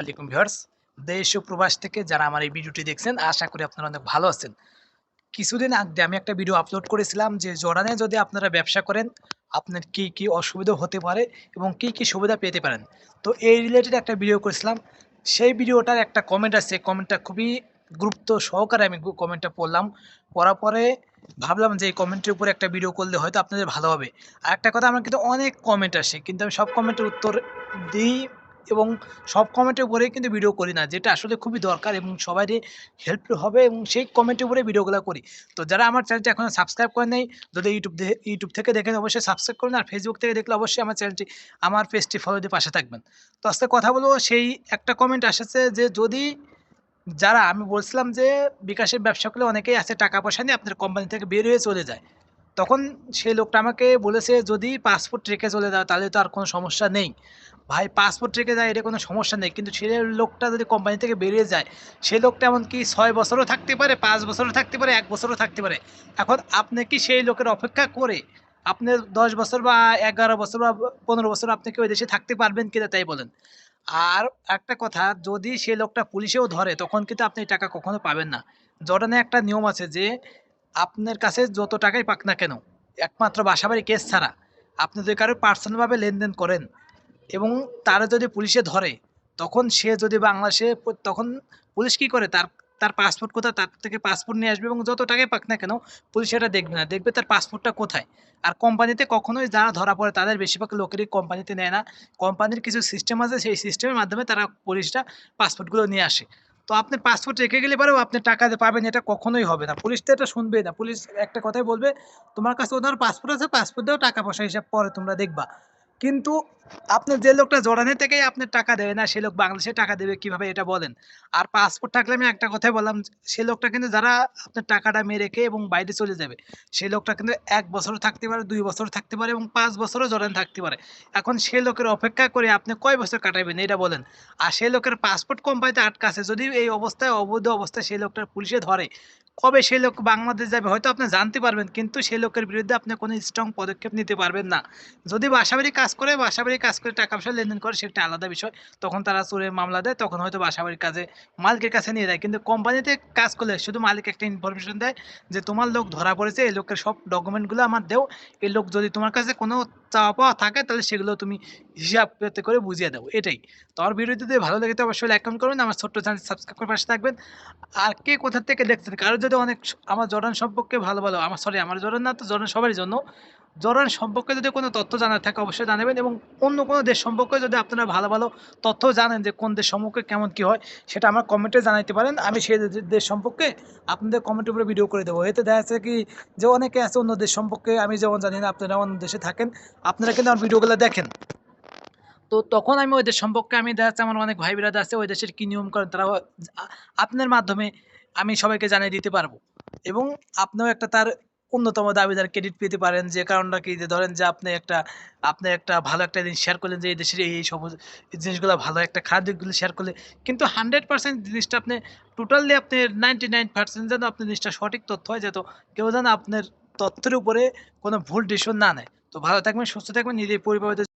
আলাইকুম ভিউয়ার্স। দেশ ও প্রবাস থেকে যারা আমার এই ভিডিওটি দেখছেন, আশা করি আপনারা অনেক ভালো আছেন। কিছুদিন আগে আমি একটা ভিডিও আপলোড করেছিলাম যে, জর্ডানে যদি আপনারা ব্যবসা করেন, আপনার কি কি অসুবিধা হতে পারে এবং কি কি সুবিধা পেতে পারেন? তো এই রিলেটেড একটা ভিডিও করেছিলাম। সেই ভিডিওটার একটা কমেন্ট আছে কমেন্টটা খুবই গুরুত্ব সহকারে আমি কমেন্টটা পড়লাম। পড়ার পরে ভাবলাম যে, এই কমেন্টের উপরে একটা ভিডিও করলে হয়তো আপনাদের ভালো হবে। আর একটা কথা, আমার কিন্তু অনেক কমেন্ট আসে, কিন্তু আমি সব কমেন্টের উত্তর দিই এবং সব কমেন্টের উপরেই কিন্তু ভিডিও করি না, যেটা আসলে খুবই দরকার এবং সবারই হেল্প হবে এবং সেই কমেন্টের উপরে ভিডিওগুলো করি। তো যারা আমার চ্যানেলটি এখনও সাবস্ক্রাইব করে নেই, যদি ইউটিউব ইউটিউব থেকে দেখেন অবশ্যই সাবস্ক্রাইব করুন আর ফেসবুক থেকে দেখলে অবশ্যই আমার চ্যানেলটি আমার পেজটি ফলো দিয়ে পাশে থাকবেন। তো আজকে কথা বলব, সেই একটা কমেন্ট এসেছে যে যদি যারা, আমি বলছিলাম যে বিকাশের ব্যবসা করলে অনেকেই আছে, টাকা পয়সা নিয়ে আপনার কোম্পানি থেকে বের হয়ে চলে যায়। তখন সেই লোকটা আমাকে বলেছে, যদি পাসপোর্ট রেখে চলে যাও, তাহলে তো আর কোনো সমস্যা নেই। ভাই পাসপোর্ট রেখে যায় এটা কোনো সমস্যা নেই। কিন্তু সেই লোকটা যদি কোম্পানি থেকে বেরিয়ে যায় সেই লোকটা এমনকি ছয় বছরও থাকতে পারে, পাঁচ বছরও থাকতে পারে, এক বছরও থাকতে পারে। এখন আপনি কি সেই লোকের অপেক্ষা করে আপনি দশ বছর বা এগারো বছর বা পনেরো বছর আপনি কি ওই দেশে থাকতে পারবেন কিনা তাই বলেন? আর একটা কথা, যদি সেই লোকটা পুলিশেও ধরে, তখন কিন্তু আপনি টাকা কখনো পাবেন না। জর্ডানে একটা নিয়ম আছে যে আপনার কাছে যত টাকাই পাক না কেন, একমাত্র বাসাবাড়ি কেস ছাড়া আপনি যদি কারও পার্সোনালভাবে লেনদেন করেন এবং তারা যদি পুলিশে ধরে, তখন সে যদি বাংলাদেশে তখন পুলিশ কি করে? তার তার পাসপোর্ট কোথায়? তার থেকে পাসপোর্ট নিয়ে আসবে এবং যত টাকাই পাক না কেন, পুলিশ এটা দেখবে না। দেখবে তার পাসপোর্টটা কোথায়? আর কোম্পানিতে কখনোই যারা ধরা পড়ে, তাদের বেশিরভাগ লোকেরই কোম্পানিতে নেয় না। কোম্পানির কিছু সিস্টেম আছে, সেই সিস্টেমের মাধ্যমে তারা পুলিশটা পাসপোর্টগুলো নিয়ে আসে। তো আপনার পাসপোর্ট রেখে গেলে পরেও আপনি টাকা পাবেন এটা কখনোই হবে না। পুলিশ তো এটা শুনবে না। পুলিশ একটা কথাই বলবে, তোমার কাছে ওনার পাসপোর্ট আছে পাসপোর্ট দাও, টাকা পয়সা হিসাব পরে তোমরা দেখবা। কিন্তু আপনি যে লোকটা জোরানি থেকেই আপনার টাকা দেবে না, সে লোক বাংলাদেশে টাকা দেবে কীভাবে এটা বলেন? আর পাসপোর্ট থাকলে আমি একটা কথাই বললাম, সে লোকটা কিন্তু যারা আপনার টাকাটা মেরে রেখে এবং বাইরে চলে যাবে, সে লোকটা কিন্তু এক বছরও থাকতে পারে, দুই বছর থাকতে পারে এবং পাঁচ বছরও জোরান থাকতে পারে। এখন সে লোকের অপেক্ষা করে আপনি কয় বছর কাটাবেন এটা বলেন। আর সে লোকের পাসপোর্ট কোম্পানিতে আটকা আছে যদি এই অবস্থায়, অবৈধ অবস্থায় সেই লোকটার পুলিশে ধরে, কবে সেই লোক বাংলাদেশ যাবে হয়তো আপনি জানতে পারবেন, কিন্তু সেই লোকের বিরুদ্ধে আপনি কোনো স্ট্রং পদক্ষেপ নিতে পারবেন না। যদি বাসাবাড়ি কাজ করে বাসাবাড়ি কাজ করে টাকা পয়সা লেনদেন করে, সেটা আলাদা বিষয়। তখন তারা চোরের মামলা দেয়, তখন হয়তো বাসাবাড়ির কাজে মালিকের কাছে নিয়ে যায়। কিন্তু কোম্পানিতে কাজ করলে শুধু মালিক একটা ইনফরমেশন দেয় যে, তোমার লোক ধরা পড়েছে, এই লোকের সব ডকুমেন্টগুলো আমার দেও। এই লোক যদি তোমার কাছে কোনো চাওয়া পাওয়া থাকে, তাহলে সেগুলো তুমি হিসাব করে বুঝিয়ে দাও। এটাই। তো আমার ভিডিও যদি ভালো লাগে, তো অবশ্যই লাইক কমেন্ট করবেন। আমার ছোট্ট চ্যানেল সাবস্ক্রাইব করে পাশে থাকবেন। আর কে কোথা থেকে দেখছেন? কারও যদি অনেক আমার জর্ডান সম্পর্কে ভালো ভালো আমার সরি আমার জর্ডান না তো জর্ডান সবারই জন্য। জর্ডান সম্পর্কে যদি কোনো তথ্য জানার থাকে অবশ্যই জানাবেন এবং অন্য কোনো দেশ সম্পর্কে যদি আপনারা ভালো ভালো তথ্য জানেন যে কোন দেশ সম্পর্কে কেমন কি হয়, সেটা আমার কমেন্টে জানাইতে পারেন। আমি সেই দেশ সম্পর্কে আপনাদের কমেন্টের উপরে ভিডিও করে দেবো। এতে দেখা যাচ্ছে কি যে অনেকে আছে অন্য দেশ সম্পর্কে, আমি যেমন জানি না আপনারা অন্য দেশে থাকেন, আপনারা কিন্তু আমার ভিডিওগুলো দেখেন। তো তখন আমি ওই দেশ সম্পর্কে, আমি দেখা যাচ্ছে আমার অনেক ভাই বিরাদ আছে, ওই দেশের কী নিয়ম করেন তারা আপনার মাধ্যমে আমি সবাইকে জানিয়ে দিতে পারব। এবং আপনিও একটা তার অন্যতম দাবিদার ক্রেডিট পেতে পারেন, যে কারণটা কি? যে ধরেন যে আপনি একটা আপনি একটা ভালো একটা জিনিস শেয়ার করলেন, যে এই দেশের এই সব জিনিসগুলো ভালো একটা খারাপ দিকগুলো শেয়ার করলে কিন্তু হান্ড্রেড পার্সেন্ট জিনিসটা আপনি টোটালি আপনি নাইনটি নাইন পার্সেন্ট যেন আপনি জিনিসটা সঠিক তথ্য হয় যেত কেউ যেন আপনার তথ্যের উপরে কোনো ভুল ডিসিশন না নেয়। তো ভালো থাকবেন, সুস্থ থাকবেন নিজের পরিবারের